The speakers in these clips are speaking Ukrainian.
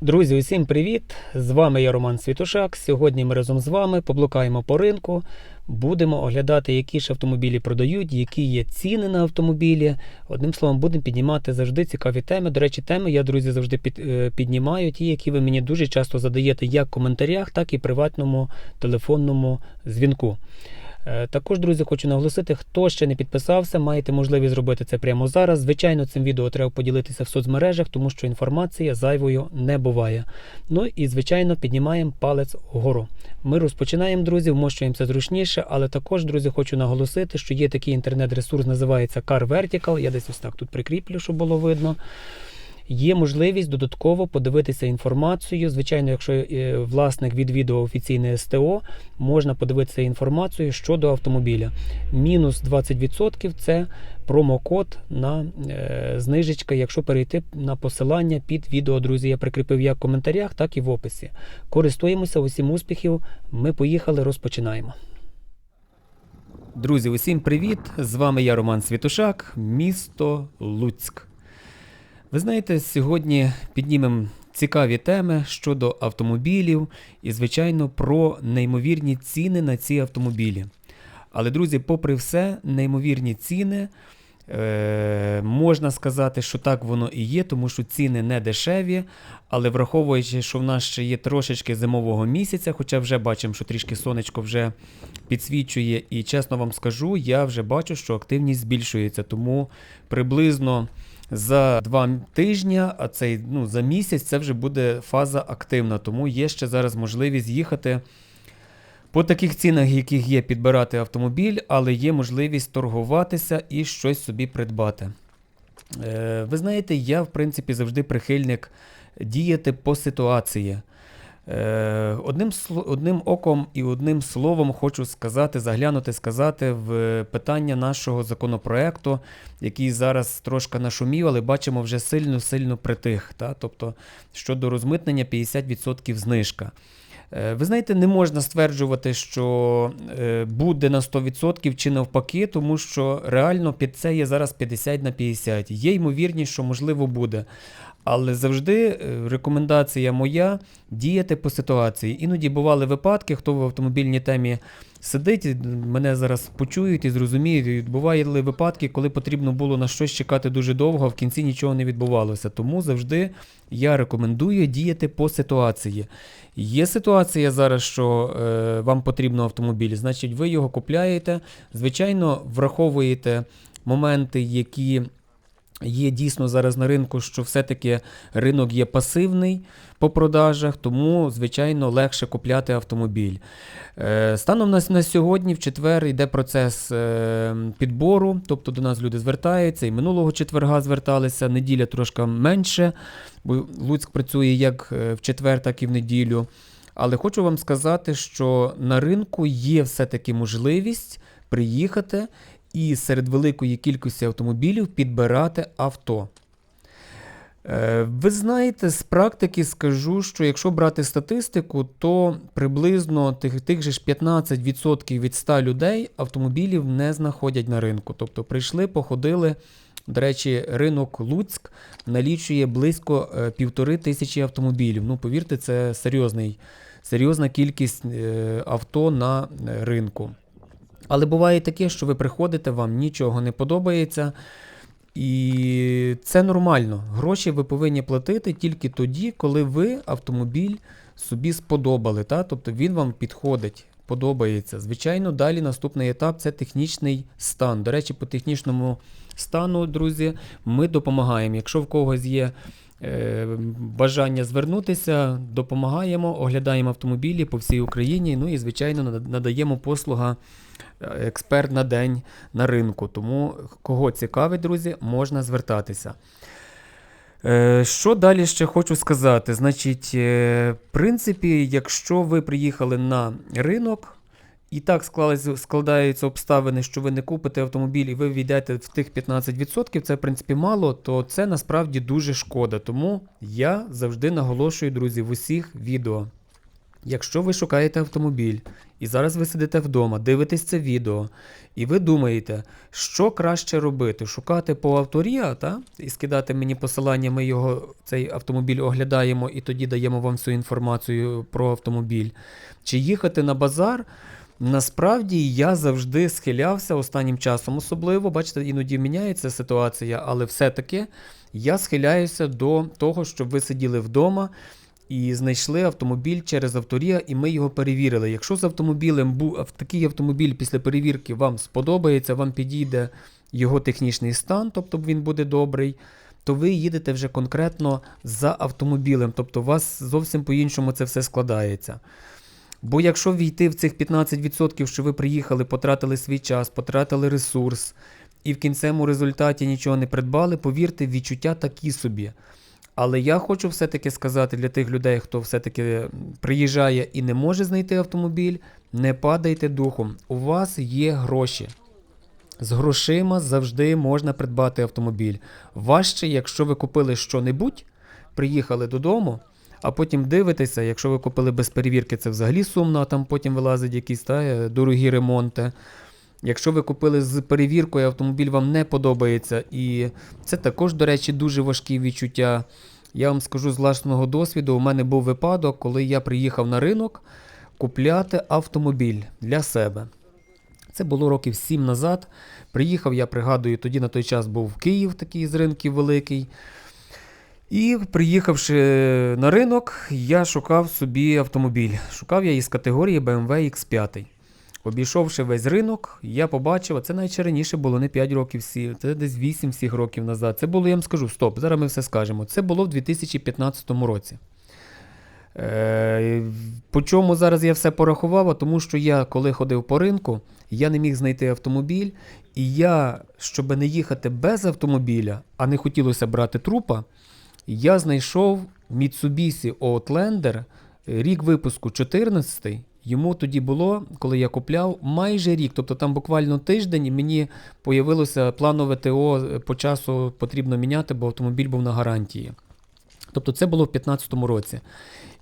Друзі, усім привіт! З вами я Роман Світушак. Сьогодні ми разом з вами поблукаємо по ринку. Будемо оглядати, які ж автомобілі продають, які є ціни на автомобілі. Одним словом, будемо піднімати завжди цікаві теми. До речі, теми я, друзі, завжди під, е, піднімаю, ті, які ви мені дуже часто задаєте як в коментарях, так і приватному телефонному дзвінку. Е, Також, друзі, хочу наголосити, хто ще не підписався, маєте можливість зробити це прямо зараз. Звичайно, цим відео треба поділитися в соцмережах, тому що інформація зайвою не буває. Ну і звичайно, піднімаємо палець вгору. Ми розпочинаємо, друзі, вмощуємося зручніше, але також, друзі, хочу наголосити, що є такий інтернет-ресурс, називається Car Vertical. Я десь ось так тут прикріплю, щоб було видно. Є можливість додатково подивитися інформацію. Звичайно, якщо е, власник відвідував офіційне СТО, можна подивитися інформацію щодо автомобіля. Мінус 20% це промокод на е, знижечка, якщо перейти на посилання під відео, друзі. Я прикріпив як в коментарях, так і в описі. Користуємося усім успіхів. Ми поїхали, розпочинаємо. Друзі, усім привіт! З вами я Роман Світушак, місто Луцьк. Ви знаєте, сьогодні піднімемо цікаві теми щодо автомобілів і, звичайно, про неймовірні ціни на ці автомобілі. Але, друзі, попри все, неймовірні ціни. Е, можна сказати, що так воно і є, тому що ціни не дешеві. Але враховуючи, що в нас ще є трошечки зимового місяця, хоча вже бачимо, що трішки сонечко вже підсвічує. І чесно вам скажу, я вже бачу, що активність збільшується. Тому приблизно за два тижні, а цей ну, за місяць це вже буде фаза активна. Тому є ще зараз можливість їхати по таких цінах, яких є підбирати автомобіль, але є можливість торгуватися і щось собі придбати. Е, ви знаєте, я в принципі завжди прихильник діяти по ситуації. Е, Одним, одним оком і одним словом хочу сказати, заглянути, сказати в питання нашого законопроекту, який зараз трошки нашумів, але бачимо вже сильно-сильно притих. Та? Тобто щодо розмитнення 50% знижка. Е, Ви знаєте, не можна стверджувати, що е, буде на 100% чи навпаки, тому що реально під це є зараз 50 на 50. Є ймовірність, що можливо буде. Але завжди е, рекомендація моя діяти по ситуації. Іноді бували випадки, хто в автомобільній темі сидить, мене зараз почують і зрозуміють. Бували випадки, коли потрібно було на щось чекати дуже довго, а в кінці нічого не відбувалося. Тому завжди я рекомендую діяти по ситуації. Є ситуація зараз, що е, вам потрібно автомобіль, значить, ви його купляєте. Звичайно, враховуєте моменти, які є дійсно зараз на ринку, що все-таки ринок є пасивний по продажах, тому, звичайно, легше купляти автомобіль. Е, Станом на, сьогодні, в четвер, йде процес е, підбору, тобто до нас люди звертаються, і минулого четверга зверталися, неділя трошки менше, бо Луцьк працює як е, в четвер, так і в неділю. Але хочу вам сказати, що на ринку є все-таки можливість приїхати і серед великої кількості автомобілів підбирати авто. Е, Ви знаєте, з практики скажу, що якщо брати статистику, то приблизно тих, тих же ж 15% від 100 людей автомобілів не знаходять на ринку. Тобто прийшли, походили. До речі, ринок Луцьк налічує близько е, півтори тисячі автомобілів. Ну, повірте, це серйозний, серйозна кількість е, авто на ринку. Але буває таке, що ви приходите, вам нічого не подобається. І це нормально. Гроші ви повинні платити тільки тоді, коли ви автомобіль собі сподобали. Та? Тобто він вам підходить, подобається. Звичайно, далі наступний етап це технічний стан. До речі, по технічному стану, друзі, ми допомагаємо. Якщо в когось є бажання звернутися, допомагаємо, оглядаємо автомобілі по всій Україні. Ну і, звичайно, надаємо послуга е, експерт на день на ринку. Тому кого цікавить, друзі, можна звертатися. Е, Що далі ще хочу сказати? Значить, е, в принципі, якщо ви приїхали на ринок, і так склалися- складаються обставини, що ви не купите автомобіль і ви війдете в тих 15%, це в принципі мало, то це насправді дуже шкода. Тому я завжди наголошую, друзі, в усіх відео. Якщо ви шукаєте автомобіль, і зараз ви сидите вдома, дивитесь це відео, і ви думаєте, що краще робити? Шукати по авторія, та? і скидати мені посилання, ми його цей автомобіль оглядаємо і тоді даємо вам всю інформацію про автомобіль. Чи їхати на базар? Насправді я завжди схилявся останнім часом, особливо, бачите, іноді міняється ситуація, але все-таки я схиляюся до того, щоб ви сиділи вдома і знайшли автомобіль через авторія, і ми його перевірили. Якщо з автомобілем був такий автомобіль після перевірки вам сподобається, вам підійде його технічний стан, тобто він буде добрий, то ви їдете вже конкретно за автомобілем, тобто у вас зовсім по-іншому це все складається. Бо якщо війти в цих 15%, що ви приїхали, потратили свій час, потратили ресурс, і в кінцевому результаті нічого не придбали, повірте, відчуття такі собі. Але я хочу все-таки сказати для тих людей, хто все-таки приїжджає і не може знайти автомобіль, не падайте духом. У вас є гроші. З грошима завжди можна придбати автомобіль. Важче, якщо ви купили що-небудь, приїхали додому, а потім дивитеся, якщо ви купили без перевірки, це взагалі сумно, а там потім вилазять якісь та, е, дорогі ремонти. Якщо ви купили з перевіркою, автомобіль вам не подобається, і це також, до речі, дуже важкі відчуття. Я вам скажу з власного досвіду, у мене був випадок, коли я приїхав на ринок купляти автомобіль для себе. Це було років сім назад. Приїхав, я пригадую, тоді на той час був Київ, такий з ринків великий. І приїхавши на ринок, я шукав собі автомобіль. Шукав я із категорії BMW X5. Обійшовши весь ринок, я побачив, а це навіть раніше було не 5 років, це десь 8 всіх років назад. Це було, я вам скажу, стоп, зараз ми все скажемо. Це було в 2015 році. Е, по чому зараз я все порахував? Тому що я, коли ходив по ринку, я не міг знайти автомобіль, і я, щоб не їхати без автомобіля, а не хотілося брати трупа, я знайшов Mitsubishi Outlander, рік випуску 14 Йому тоді було, коли я купляв, майже рік. Тобто там буквально тиждень мені появилося планове ТО по часу потрібно міняти, бо автомобіль був на гарантії. Тобто це було в 2015 році.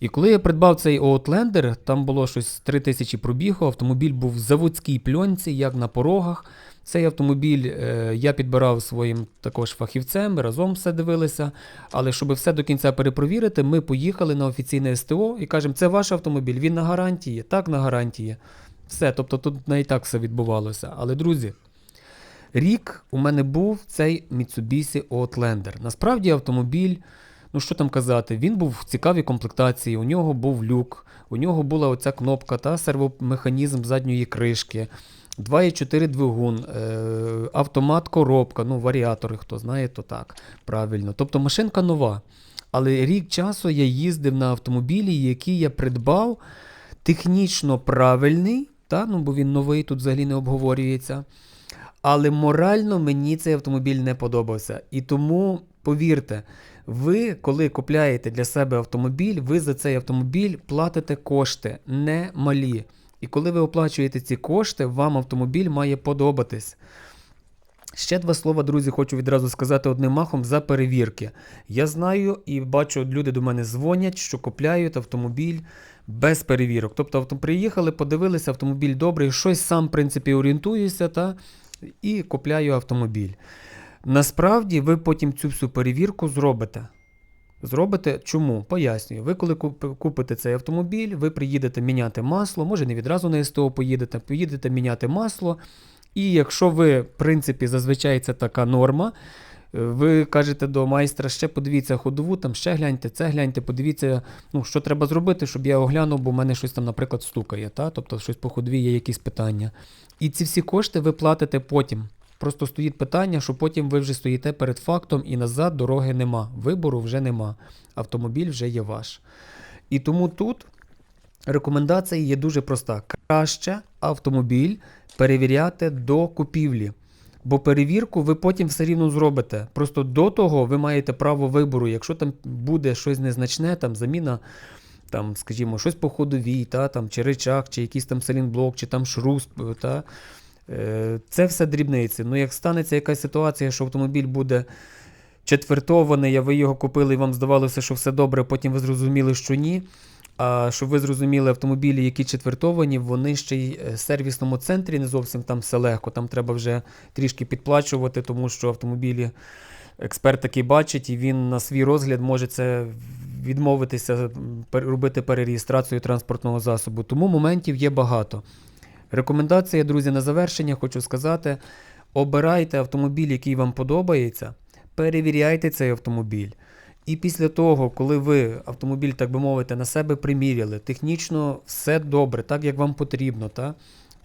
І коли я придбав цей Outlander, там було щось 3 тисячі пробігу, автомобіль був в заводській пльонці, як на порогах. Цей автомобіль е, я підбирав своїм також фахівцем, ми разом все дивилися. Але щоб все до кінця перепровірити, ми поїхали на офіційне СТО і кажемо, це ваш автомобіль, він на гарантії, так на гарантії. Все, тобто тут не і так все відбувалося. Але, друзі, рік у мене був цей Mitsubishi Outlander. Насправді автомобіль, ну що там казати, він був в цікавій комплектації, у нього був люк, у нього була оця кнопка та сервомеханізм задньої кришки. 2,4 двигун, е, автомат, коробка, ну варіатори, хто знає, то так. Правильно. Тобто машинка нова. Але рік часу я їздив на автомобілі, який я придбав, технічно правильний, та? Ну, бо він новий, тут взагалі не обговорюється. Але морально мені цей автомобіль не подобався. І тому, повірте, ви, коли купляєте для себе автомобіль, ви за цей автомобіль платите кошти не малі. І коли ви оплачуєте ці кошти, вам автомобіль має подобатись. Ще два слова, друзі, хочу відразу сказати одним махом за перевірки. Я знаю і бачу, люди до мене дзвонять, що купляють автомобіль без перевірок. Тобто авто приїхали, подивилися, автомобіль добрий, щось сам, в принципі, орієнтуюся та, і купляю автомобіль. Насправді, ви потім цю всю перевірку зробите. Зробите чому? Пояснюю. Ви коли купите цей автомобіль, ви приїдете міняти масло, може не відразу на СТО поїдете, поїдете міняти масло. І якщо ви, в принципі, зазвичай це така норма, е, ви кажете до майстра, ще подивіться ходову, там ще гляньте, це гляньте, подивіться, ну, що треба зробити, щоб я оглянув, бо в мене щось там, наприклад, стукає, та? тобто щось по ходові є якісь питання. І ці всі кошти ви платите потім. Просто стоїть питання, що потім ви вже стоїте перед фактом і назад дороги нема. Вибору вже нема. Автомобіль вже є ваш. І тому тут рекомендація є дуже проста. Краще автомобіль перевіряти до купівлі. Бо перевірку ви потім все рівно зробите. Просто до того ви маєте право вибору. Якщо там буде щось незначне, там заміна, там, скажімо, щось по ходовій, та, там, чи речах, чи якийсь там селінблок, чи там шрус, та, Це все дрібниці. Ну, як станеться якась ситуація, що автомобіль буде четвертований, а ви його купили і вам здавалося, що все добре, потім ви зрозуміли, що ні. А щоб ви зрозуміли, автомобілі, які четвертовані, вони ще й е, в сервісному центрі не зовсім там все легко. Там треба вже трішки підплачувати, тому що автомобілі експерт такий бачить, і він на свій розгляд може це відмовитися робити перереєстрацію транспортного засобу. Тому моментів є багато. Рекомендація, друзі, на завершення хочу сказати: обирайте автомобіль, який вам подобається, перевіряйте цей автомобіль. І після того, коли ви автомобіль, так би мовити, на себе приміряли, технічно все добре, так як вам потрібно, та?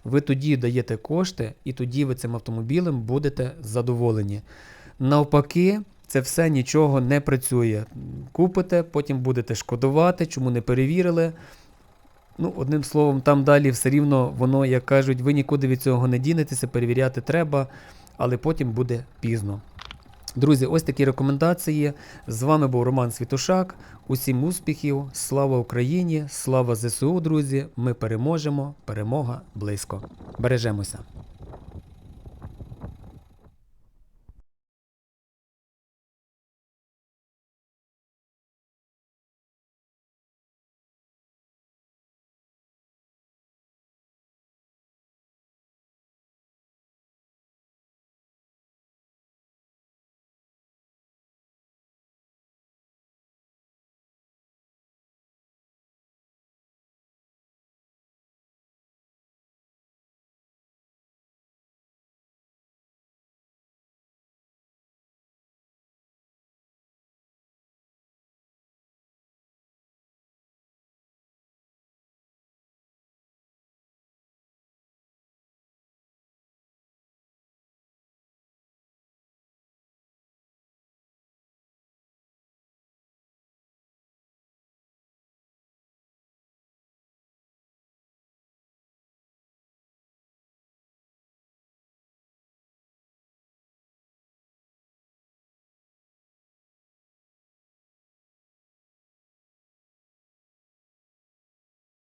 ви тоді даєте кошти, і тоді ви цим автомобілем будете задоволені. Навпаки, це все нічого не працює. Купите, потім будете шкодувати, чому не перевірили. Ну, одним словом, там далі все рівно воно, як кажуть, ви нікуди від цього не дінетеся, перевіряти треба, але потім буде пізно. Друзі, ось такі рекомендації. З вами був Роман Світушак. Усім успіхів, слава Україні, слава ЗСУ, друзі. Ми переможемо. Перемога близько. Бережемося.